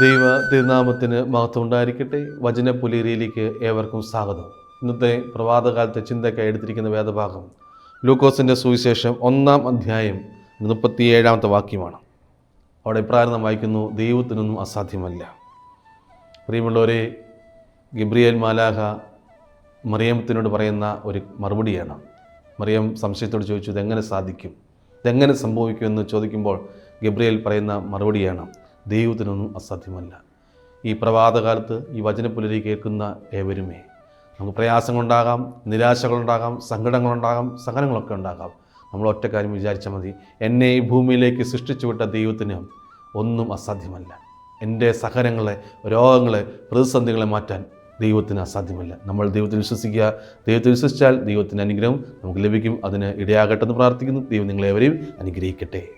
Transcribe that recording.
ദൈവ തിരുനാമത്തിന് മഹത്വം ഉണ്ടായിരിക്കട്ടെ വചന ഏവർക്കും സ്വാഗതം. ഇന്നത്തെ പ്രഭാതകാലത്തെ ചിന്തയ്ക്ക് എടുത്തിരിക്കുന്ന വേദഭാഗം ലൂക്കോസിന്റെ സുവിശേഷം ഒന്നാം അധ്യായം മുപ്പത്തിയേഴാമത്തെ വാക്യമാണ്. അവിടെ ഇപ്രകാരം നാം വായിക്കുന്നു ദൈവത്തിനൊന്നും അസാധ്യമല്ല. പ്രിയമുള്ളവരെ ഗിബ്രിയൽ മാലാഹ മറിയമ്മത്തിനോട് പറയുന്ന ഒരു മറുപടിയാണ്. മറിയം സംശയത്തോട് ചോദിച്ചു ഇതെങ്ങനെ സാധിക്കും? ഇതെങ്ങനെ സംഭവിക്കുമെന്ന് ചോദിക്കുമ്പോൾ ഗബ്രിയേൽ പറയുന്ന മറുപടിയാണ്. ദൈവത്തിനൊന്നും അസാധ്യമല്ല. ഈ പ്രഭാതകാലത്ത് ഈ വചനപ്പുലരി കേൾക്കുന്ന ഏവരുമേ നമുക്ക് പ്രയാസങ്ങളുണ്ടാകാം നിരാശകളുണ്ടാകാം സങ്കടങ്ങളുണ്ടാകാം സഹനങ്ങളൊക്കെ ഉണ്ടാകാം. നമ്മൾ ഒറ്റ കാര്യം വിചാരിച്ചാൽ മതി എന്നെ ഈ ഭൂമിയിലേക്ക് സൃഷ്ടിച്ചു വിട്ട ദൈവത്തിന് ഒന്നും അസാധ്യമല്ല. എന്റെ സഹനങ്ങളെ രോഗങ്ങളെ പ്രതിസന്ധികളെ മാറ്റാൻ ദൈവത്തിന് അസാധ്യമല്ല. നമ്മൾ ദൈവത്തിൽ വിശ്വസിക്കുക ദൈവത്തിൽ വിശ്വസിച്ചാൽ ദൈവത്തിന്റെ അനുഗ്രഹം നമുക്ക് ലഭിക്കും അതിന് ഇടയാകട്ടെ എന്ന് പ്രാർത്ഥിക്കുന്നു. ദൈവം നിങ്ങളെവരെയും അനുഗ്രഹിക്കട്ടെ.